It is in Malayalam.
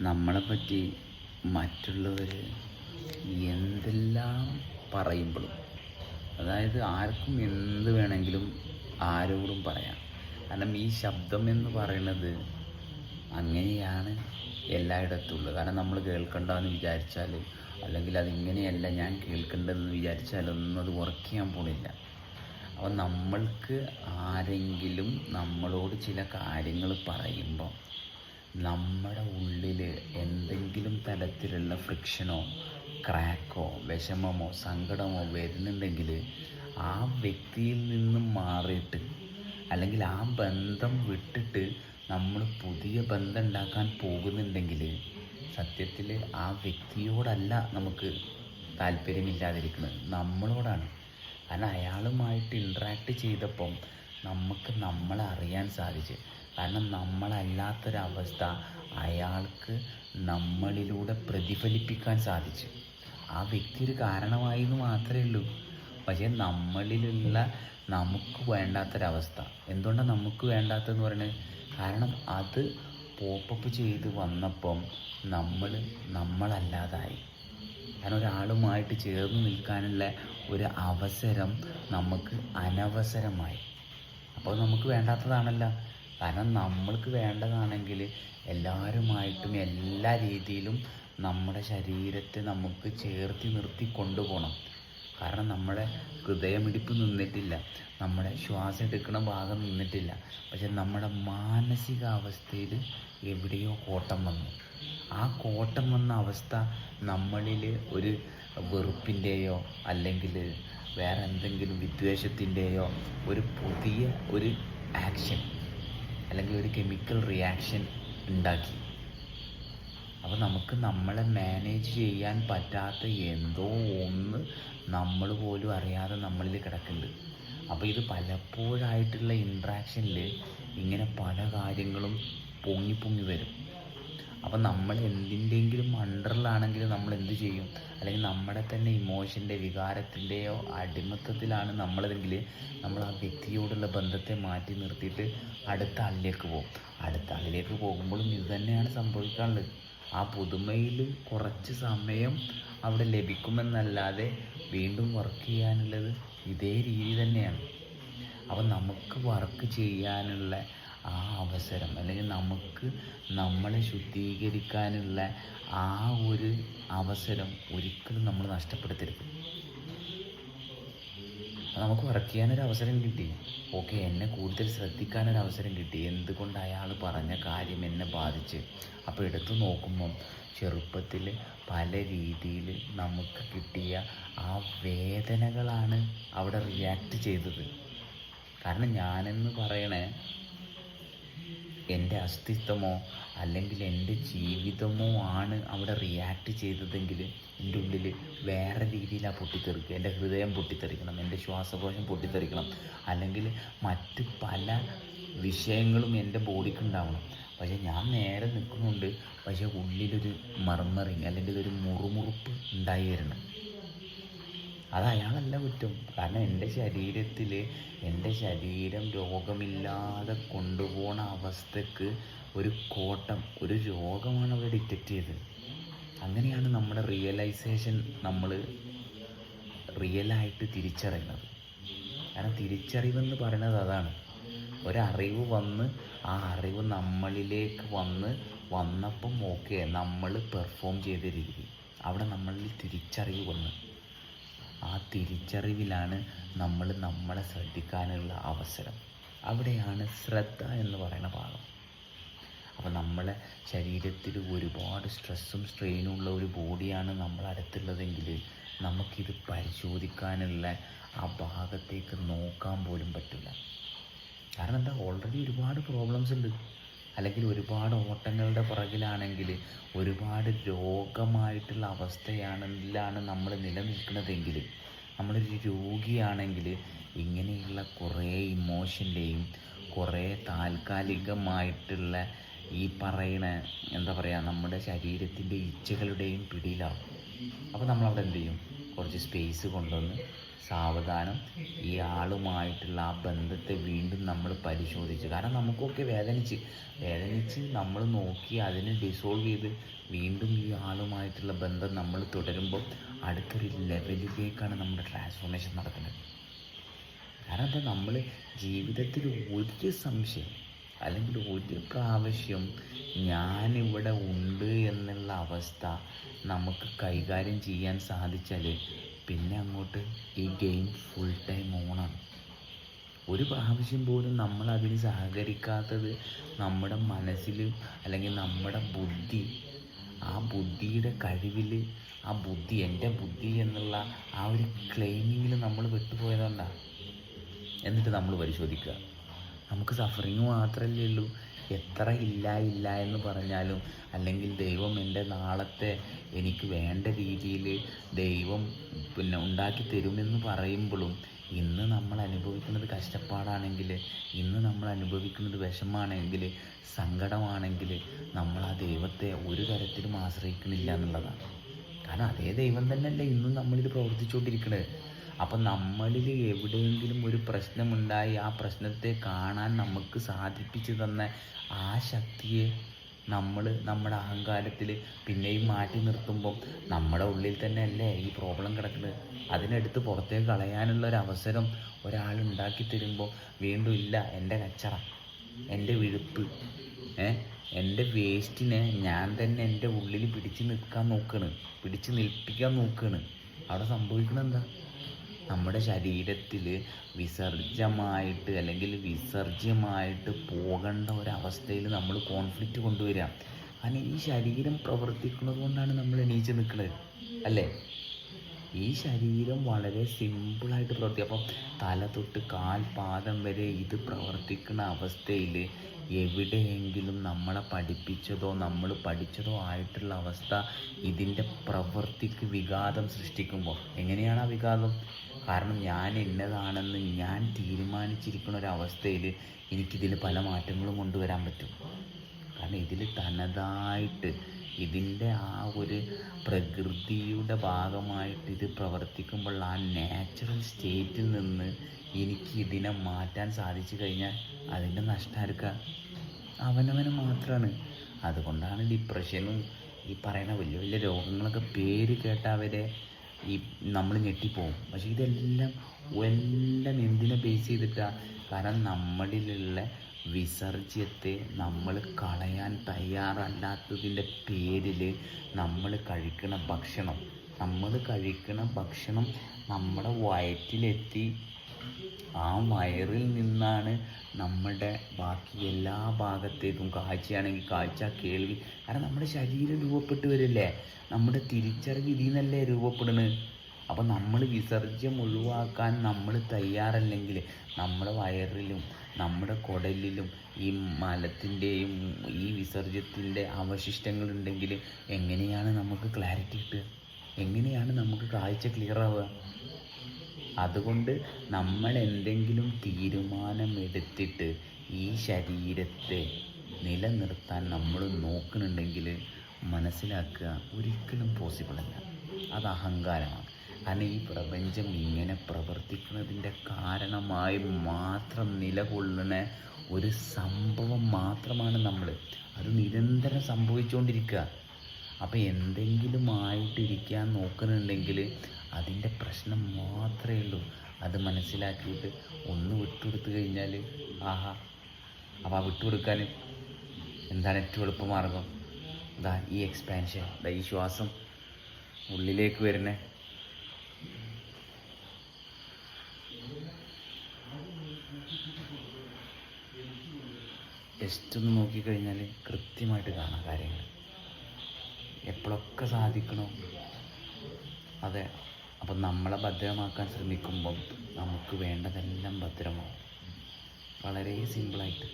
നമ്മളെപ്പറ്റി മറ്റുള്ളവർ എന്തെല്ലാം പറയുമ്പോഴും അതായത് ആർക്കും എന്ത് വേണമെങ്കിലും ആരോടും പറയാം. കാരണം ഈ ശബ്ദം എന്ന് പറയുന്നത് അങ്ങനെയാണ് എല്ലായിടത്തും ഉള്ളത് കാരണം നമ്മൾ കേൾക്കണ്ടെന്ന് വിചാരിച്ചാൽ അല്ലെങ്കിൽ അതിങ്ങനെയല്ല ഞാൻ കേൾക്കേണ്ടതെന്ന് വിചാരിച്ചാലൊന്നും അത് വർക്ക് ചെയ്യാൻ പോണില്ല. അപ്പോൾ നമ്മൾക്ക് ആരെങ്കിലും നമ്മളോട് ചില കാര്യങ്ങൾ പറയുമ്പോൾ നമ്മുടെ ഉള്ളിൽ എന്തെങ്കിലും തരത്തിലുള്ള ഫ്രിക്ഷനോ ക്രാക്കോ വിഷമമോ സങ്കടമോ വരുന്നുണ്ടെങ്കിൽ ആ വ്യക്തിയിൽ നിന്നും മാറിയിട്ട് അല്ലെങ്കിൽ ആ ബന്ധം വിട്ടിട്ട് നമ്മൾ പുതിയ ബന്ധം ഉണ്ടാക്കാൻ പോകുന്നുണ്ടെങ്കിൽ സത്യത്തിൽ ആ വ്യക്തിയോടല്ല നമുക്ക് താല്പര്യമില്ലാതിരിക്കുന്നത്. നമ്മളോടാണ്. കാരണം അയാളുമായിട്ട് ഇൻട്രാക്ട് ചെയ്തപ്പം നമുക്ക് നമ്മളെ അറിയാൻ സാധിച്ചു. കാരണം നമ്മളല്ലാത്തൊരവസ്ഥ അയാൾക്ക് നമ്മളിലൂടെ പ്രതിഫലിപ്പിക്കാൻ സാധിച്ചു. ആ വ്യക്തി ഒരു കാരണമായി എന്ന് മാത്രമേ ഉള്ളൂ. പക്ഷേ നമ്മളിലുള്ള നമുക്ക് വേണ്ടാത്തൊരവസ്ഥ. എന്തുകൊണ്ടാണ് നമുക്ക് വേണ്ടാത്തതെന്ന് പറയുന്നത് കാരണം അത് പോപ്പപ്പ് ചെയ്ത് വന്നപ്പം നമ്മൾ നമ്മളല്ലാതായി. കാരണം ഒരാളുമായിട്ട് ചേർന്ന് നിൽക്കാനുള്ള ഒരു അവസരം നമുക്ക് അനവസരമായി. അപ്പോൾ നമുക്ക് വേണ്ടാത്തതാണല്ല. കാരണം നമ്മൾക്ക് വേണ്ടതാണെങ്കിൽ എല്ലാവരുമായിട്ടും എല്ലാ രീതിയിലും നമ്മുടെ ശരീരത്തെ നമുക്ക് ചേർത്തി നിർത്തി കൊണ്ടുപോകണം. കാരണം നമ്മുടെ ഹൃദയമിടിപ്പ് നിന്നിട്ടില്ല. നമ്മുടെ ശ്വാസം എടുക്കുന്ന ഭാഗം നിന്നിട്ടില്ല. പക്ഷെ നമ്മുടെ മാനസികാവസ്ഥയിൽ എവിടെയോ കോട്ടം വന്നു. ആ കോട്ടം വന്ന അവസ്ഥ നമ്മളിൽ ഒരു വെറുപ്പിന്റെയോ അല്ലെങ്കിൽ വേറെ എന്തെങ്കിലും വിദ്വേഷത്തിന്റെയോ ഒരു പുതിയ ഒരു ആക്ഷൻ അല്ലെങ്കിൽ ഒരു കെമിക്കൽ റിയാക്ഷൻ ഉണ്ടാക്കി. അപ്പോൾ നമുക്ക് നമ്മളെ മാനേജ് ചെയ്യാൻ പറ്റാത്ത എന്തോ ഒന്ന് നമ്മൾ പോലും അറിയാതെ നമ്മളിൽ കിടക്കുന്നുണ്ട്. അപ്പോൾ ഇത് പലപ്പോഴായിട്ടുള്ള ഇൻട്രാക്ഷനിൽ ഇങ്ങനെ പല കാര്യങ്ങളും പൊങ്ങി പൊങ്ങി വരും. അപ്പം നമ്മൾ എന്തിന്റെങ്കിലും അണ്ടറിലാണെങ്കിൽ നമ്മൾ എന്ത് ചെയ്യും? അല്ലെങ്കിൽ നമ്മുടെ തന്നെ ഇമോഷന്റെ വികാരത്തിന്റെയോ അടിമത്തത്തിലാണ് നമ്മളതെങ്കിൽ നമ്മൾ ആ വ്യക്തിയോടുള്ള ബന്ധത്തെ മാറ്റി നിർത്തിയിട്ട് അടുത്ത ആളിലേക്ക് പോകും. അടുത്ത ആളിലേക്ക് പോകുമ്പോഴും ഇത് തന്നെയാണ് സംഭവിക്കാനുള്ളത്. ആ പുതുമയിൽ കുറച്ച് സമയം അവിടെ ലഭിക്കുമെന്നല്ലാതെ വീണ്ടും വർക്ക് ചെയ്യാനുള്ളത് ഇതേ രീതി തന്നെയാണ്. അപ്പം നമുക്ക് വർക്ക് ചെയ്യാനുള്ള ആ അവസരം അല്ലെങ്കിൽ നമുക്ക് നമ്മളെ ശുദ്ധീകരിക്കാനുള്ള ആ ഒരു അവസരം ഒരിക്കലും നമ്മൾ നഷ്ടപ്പെടുത്തരുത്. നമുക്ക് വർക്ക് ചെയ്യാനൊരു അവസരം കിട്ടി. ഓക്കെ എന്നെ കൂടുതൽ ശ്രദ്ധിക്കാനൊരു അവസരം കിട്ടി. എന്തുകൊണ്ട് അയാൾ പറഞ്ഞ കാര്യം എന്നെ ബാധിച്ച്? അപ്പോൾ എടുത്തു നോക്കുമ്പം ചെറുപ്പത്തിൽ പല രീതിയിൽ നമുക്ക് കിട്ടിയ ആ വേദനകളാണ് അവിടെ റിയാക്ട് ചെയ്തത്. കാരണം ഞാനെന്ന് പറയണേ എന്റെ അസ്തിത്വമോ അല്ലെങ്കിൽ എന്റെ ജീവിതമോ ആണ് അവിടെ റിയാക്ട് ചെയ്തതെങ്കിൽ എന്റെ ഉള്ളിൽ വേറെ രീതിയിലാണ് പൊട്ടിത്തെറിക്കുക. എന്റെ ഹൃദയം പൊട്ടിത്തെറിക്കണം. എന്റെ ശ്വാസകോശം പൊട്ടിത്തെറിക്കണം. അല്ലെങ്കിൽ മറ്റ് പല വിഷയങ്ങളും എന്റെ ബോഡിക്ക് ഉണ്ടാവണം. പക്ഷേ ഞാൻ നേരെ നിൽക്കുന്നുണ്ട്. പക്ഷേ ഉള്ളിലൊരു മർമറിങ് അല്ലെങ്കിൽ ഒരു മുറുമുറുപ്പ് ഉണ്ടായി വരണം അത് അയാളല്ല കുറ്റം. കാരണം എന്റെ ശരീരത്തിൽ എന്റെ ശരീരം രോഗമില്ലാതെ കൊണ്ടുപോണ അവസ്ഥക്ക് ഒരു കോട്ടം ഒരു രോഗമാണ് അവിടെ ഡിറ്റക്റ്റ് ചെയ്തത്. അങ്ങനെയാണ് നമ്മുടെ റിയലൈസേഷൻ നമ്മൾ റിയലായിട്ട് തിരിച്ചറിയുന്നത്. കാരണം തിരിച്ചറിവെന്ന് പറയുന്നത് അതാണ്. ഒരറിവ് വന്ന് ആ അറിവ് നമ്മളിലേക്ക് വന്ന് വന്നപ്പം ഓക്കെ നമ്മൾ പെർഫോം ചെയ്ത രീതി. അവിടെ നമ്മളിൽ തിരിച്ചറിവ് വന്ന്. ആ തിരിച്ചറിവിലാണ് നമ്മൾ നമ്മളെ ശ്രദ്ധിക്കാനുള്ള അവസരം. അവിടെയാണ് ശ്രദ്ധ എന്ന് പറയുന്ന ഭാഗം. അപ്പോൾ നമ്മളെ ശരീരത്തിൽ ഒരുപാട് സ്ട്രെസ്സും സ്ട്രെയിനും ഉള്ള ഒരു ബോഡിയാണ് നമ്മൾ അടുത്തുള്ളതെങ്കിൽ നമുക്കിത് പരിശോധിക്കാനുള്ള ആ ഭാഗത്തേക്ക് നോക്കാൻ പോലും പറ്റില്ല. കാരണം എന്താ? ഓൾറെഡി ഒരുപാട് പ്രോബ്ലംസ് ഉണ്ട്. അല്ലെങ്കിൽ ഒരുപാട് ഓട്ടങ്ങളുടെ പുറകിലാണെങ്കിൽ ഒരുപാട് രോഗമായിട്ടുള്ള അവസ്ഥയാണെങ്കിലാണ് നമ്മൾ നിലനിൽക്കുന്നതെങ്കിൽ നമ്മളൊരു രോഗിയാണെങ്കിൽ ഇങ്ങനെയുള്ള കുറേ ഇമോഷന്റെയും കുറേ താൽക്കാലികമായിട്ടുള്ള ഈ പറയണ എന്താ പറയുക നമ്മുടെ ശരീരത്തിന്റെ ഇച്ഛകളുടെയും പിടിയിലാവും. അപ്പോൾ നമ്മളവിടെ എന്ത് ചെയ്യും? കുറച്ച് സ്പേസ് കൊണ്ടുവന്ന് സാവധാനം ഈ ആളുമായിട്ടുള്ള ആ ബന്ധത്തെ വീണ്ടും നമ്മൾ പരിശോധിച്ച്. കാരണം നമുക്കൊക്കെ വേദനിച്ച് വേദനിച്ച് നമ്മൾ നോക്കി അതിനെ ഡിസോൾവ് ചെയ്ത് വീണ്ടും ഈ ആളുമായിട്ടുള്ള ബന്ധം നമ്മൾ തുടരുമ്പോൾ അടുത്തൊരു ലെവലിലേക്കാണ് നമ്മുടെ ട്രാൻസ്ഫോർമേഷൻ നടക്കുന്നത്. കാരണം നമ്മൾ ജീവിതത്തിൽ ഒരു സംശയം അല്ലെങ്കിൽ ഒരു പ്രാവശ്യം ഞാനിവിടെ ഉണ്ട് എന്നുള്ള അവസ്ഥ നമുക്ക് കൈകാര്യം ചെയ്യാൻ സാധിച്ചാൽ പിന്നെ അങ്ങോട്ട് ഈ ഗെയിം ഫുൾ ടൈം ഓണാണ് ഒരു പ്രാവശ്യം പോലും നമ്മൾ അതിന് സഹകരിക്കാത്തത് നമ്മുടെ മനസ്സിൽ അല്ലെങ്കിൽ നമ്മുടെ ബുദ്ധി ആ ബുദ്ധിയുടെ കഴിവിൽ ആ ബുദ്ധി എന്റെ ബുദ്ധി എന്നുള്ള ആ ഒരു ക്ലെയിമിങ്ങിൽ നമ്മൾ വിട്ടുപോയതുകൊണ്ടാണ് എന്നിട്ട് നമ്മൾ പരിശോധിക്കുക. നമുക്ക് സഫറിങ് മാത്രമല്ലേ ഉള്ളൂ. എത്ര ഇല്ല ഇല്ല എന്ന് പറഞ്ഞാലും അല്ലെങ്കിൽ ദൈവം എന്റെ നാളത്തെ എനിക്ക് വേണ്ട രീതിയിൽ ദൈവം പിന്നെ ഉണ്ടാക്കി തരുമെന്ന് പറയുമ്പോഴും ഇന്ന് നമ്മൾ അനുഭവിക്കുന്നത് കഷ്ടപ്പാടാണെങ്കിൽ ഇന്ന് നമ്മൾ അനുഭവിക്കുന്നത് വിഷമാണെങ്കിൽ സങ്കടമാണെങ്കിൽ നമ്മൾ ആ ദൈവത്തെ ഒരു തരത്തിലും ആശ്രയിക്കുന്നില്ല എന്നുള്ളതാണ്. കാരണം അതേ ദൈവം തന്നെയല്ലേ ഇന്നും നമ്മളിത് പ്രവർത്തിച്ചുകൊണ്ടിരിക്കുന്നത് അപ്പം നമ്മളിൽ എവിടെയെങ്കിലും ഒരു പ്രശ്നമുണ്ടായി ആ പ്രശ്നത്തെ കാണാൻ നമുക്ക് സാധിപ്പിച്ചു തന്ന ആ ശക്തിയെ നമ്മൾ നമ്മുടെ അഹങ്കാരത്തിൽ പിന്നെയും മാറ്റി നിർത്തുമ്പം നമ്മുടെ ഉള്ളിൽ തന്നെ അല്ലേ ഈ പ്രോബ്ലം കിടക്കുന്നത്? അതിനെടുത്ത് പുറത്തേക്ക് കളയാനുള്ള ഒരു അവസരം ഒരാൾ ഉണ്ടാക്കി തരുമ്പോൾ വീണ്ടും ഇല്ല എന്റെ കച്ചറ എന്റെ വിഴുപ്പ് എന്റെ വേസ്റ്റിനെ ഞാൻ തന്നെ എന്റെ ഉള്ളിൽ പിടിച്ച് നിൽക്കാൻ നോക്കണ് പിടിച്ച് നിൽപ്പിക്കാൻ നോക്കണ്. അവിടെ സംഭവിക്കുന്നത് എന്താ നമ്മുടെ ശരീരത്തിൽ വിസർജ്യമായിട്ട് അല്ലെങ്കിൽ വിസർജ്യമായിട്ട് പോകേണ്ട ഒരവസ്ഥയിൽ നമ്മൾ കോൺഫ്ലിക്റ്റ് കൊണ്ടുവരിക. കാരണം ഈ ശരീരം പ്രവർത്തിക്കുന്നത് കൊണ്ടാണ് നമ്മൾ എണീച്ച് നിൽക്കുന്നത് അല്ലേ? ഈ ശരീരം വളരെ സിമ്പിളായിട്ട് പ്രവർത്തിക്കും അപ്പം തല തൊട്ട് കാൽ പാദം വരെ ഇത് പ്രവർത്തിക്കുന്ന അവസ്ഥയിൽ എവിടെയെങ്കിലും നമ്മളെ പഠിപ്പിച്ചതോ നമ്മൾ പഠിച്ചതോ ആയിട്ടുള്ള അവസ്ഥ ഇതിന്റെ പ്രവൃത്തിക്ക് വിഘാതം സൃഷ്ടിക്കുമ്പോൾ എങ്ങനെയാണ് ആ വിഘാതം? കാരണം ഞാൻ എന്നതാണെന്ന് ഞാൻ തീരുമാനിച്ചിരിക്കുന്ന ഒരവസ്ഥയിൽ എനിക്കിതിൽ പല മാറ്റങ്ങളും കൊണ്ടുവരാൻ പറ്റും. കാരണം ഇതിൽ തനതായിട്ട് ഇതിന്റെ ആ ഒരു പ്രകൃതിയുടെ ഭാഗമായിട്ട് ഇത് പ്രവർത്തിക്കുമ്പോൾ ആ നാച്ചുറൽ സ്റ്റേറ്റിൽ നിന്ന് എനിക്ക് ഇതിനെ മാറ്റാൻ സാധിച്ചു കഴിഞ്ഞാൽ അതിന്റെ നഷ്ടം ആർക്കാ? അവനവന് മാത്രമാണ് അതുകൊണ്ടാണ് ഡിപ്രഷനും ഈ പറയുന്ന വലിയ വലിയ രോഗങ്ങളൊക്കെ പേര് കേട്ട അവരെ ഈ നമ്മൾ ഞെട്ടിപ്പോവും. പക്ഷേ ഇതെല്ലാം എല്ലാം എന്തിനെ ബേസ് ചെയ്തിട്ടാണ് കാരണം നമ്മളിലുള്ള വിസർജ്യത്തെ നമ്മൾ കളയാൻ തയ്യാറല്ലാത്തതിന്റെ പേരിൽ നമ്മൾ കഴിക്കുന്ന ഭക്ഷണം. നമ്മൾ കഴിക്കുന്ന ഭക്ഷണം നമ്മുടെ വയറ്റിലെത്തി ആ വയറിൽ നിന്നാണ് നമ്മുടെ ബാക്കി എല്ലാ ഭാഗത്തേക്കും കാഴ്ചയാണെങ്കിൽ കാഴ്ച കേൾവി. കാരണം നമ്മുടെ ശരീരം രൂപപ്പെട്ട് വരില്ലേ? നമ്മുടെ തിരിച്ചറിവ് ഇതിൽ നിന്നല്ലേ രൂപപ്പെടുന്നത്? അപ്പം നമ്മൾ വിസർജ്യം ഒഴിവാക്കാൻ നമ്മൾ തയ്യാറല്ലെങ്കിൽ നമ്മുടെ വയറിലും നമ്മുടെ കുടലിലും ഈ മലത്തിന്റെയും ഈ വിസർജ്യത്തിന്റെ അവശിഷ്ടങ്ങളുണ്ടെങ്കിൽ എങ്ങനെയാണ് നമുക്ക് ക്ലാരിറ്റി കിട്ടുക? എങ്ങനെയാണ് നമുക്ക് കാഴ്ച ക്ലിയർ ആവുക? അതുകൊണ്ട് നമ്മൾ എന്തെങ്കിലും തീരുമാനമെടുത്തിട്ട് ഈ ശരീരത്തെ നിലനിർത്താൻ നമ്മൾ നോക്കുന്നുണ്ടെങ്കിൽ മനസ്സിലാക്കുക ഒരിക്കലും പോസിബിളല്ല അത് അഹങ്കാരമാണ്. കാരണം ഈ പ്രപഞ്ചം ഇങ്ങനെ പ്രവർത്തിക്കുന്നതിന്റെ കാരണമായി മാത്രം നിലകൊള്ളുന്ന ഒരു സംഭവം മാത്രമാണ് നമ്മൾ. അത് നിരന്തരം സംഭവിച്ചുകൊണ്ടിരിക്കുക. അപ്പോൾ എന്തെങ്കിലും ആയിട്ടിരിക്കാൻ നോക്കുന്നുണ്ടെങ്കിൽ അതിന്റെ പ്രശ്നം മാത്രമേ ഉള്ളൂ. അത് മനസ്സിലാക്കിയിട്ട് ഒന്ന് വിട്ടുകൊടുത്തു കഴിഞ്ഞാൽ ആഹാ അപ്പോൾ ആ വിട്ടുകൊടുക്കാൻ എന്താണ് ഏറ്റവും എളുപ്പമാർഗം? ഈ എക്സ്പാൻഷൻ ഈ ശ്വാസം ഉള്ളിലേക്ക് വരുന്നേ. ജസ്റ്റ് ഒന്ന് നോക്കിക്കഴിഞ്ഞാൽ കൃത്യമായിട്ട് കാണാം കാര്യങ്ങൾ എപ്പോഴൊക്കെ സാധിക്കണോ. അതെ. അപ്പം നമ്മളെ ഭദ്രമാക്കാൻ ശ്രമിക്കുമ്പം നമുക്ക് വേണ്ടതെല്ലാം ഭദ്രമാവും. വളരെ സിമ്പിളായിട്ട്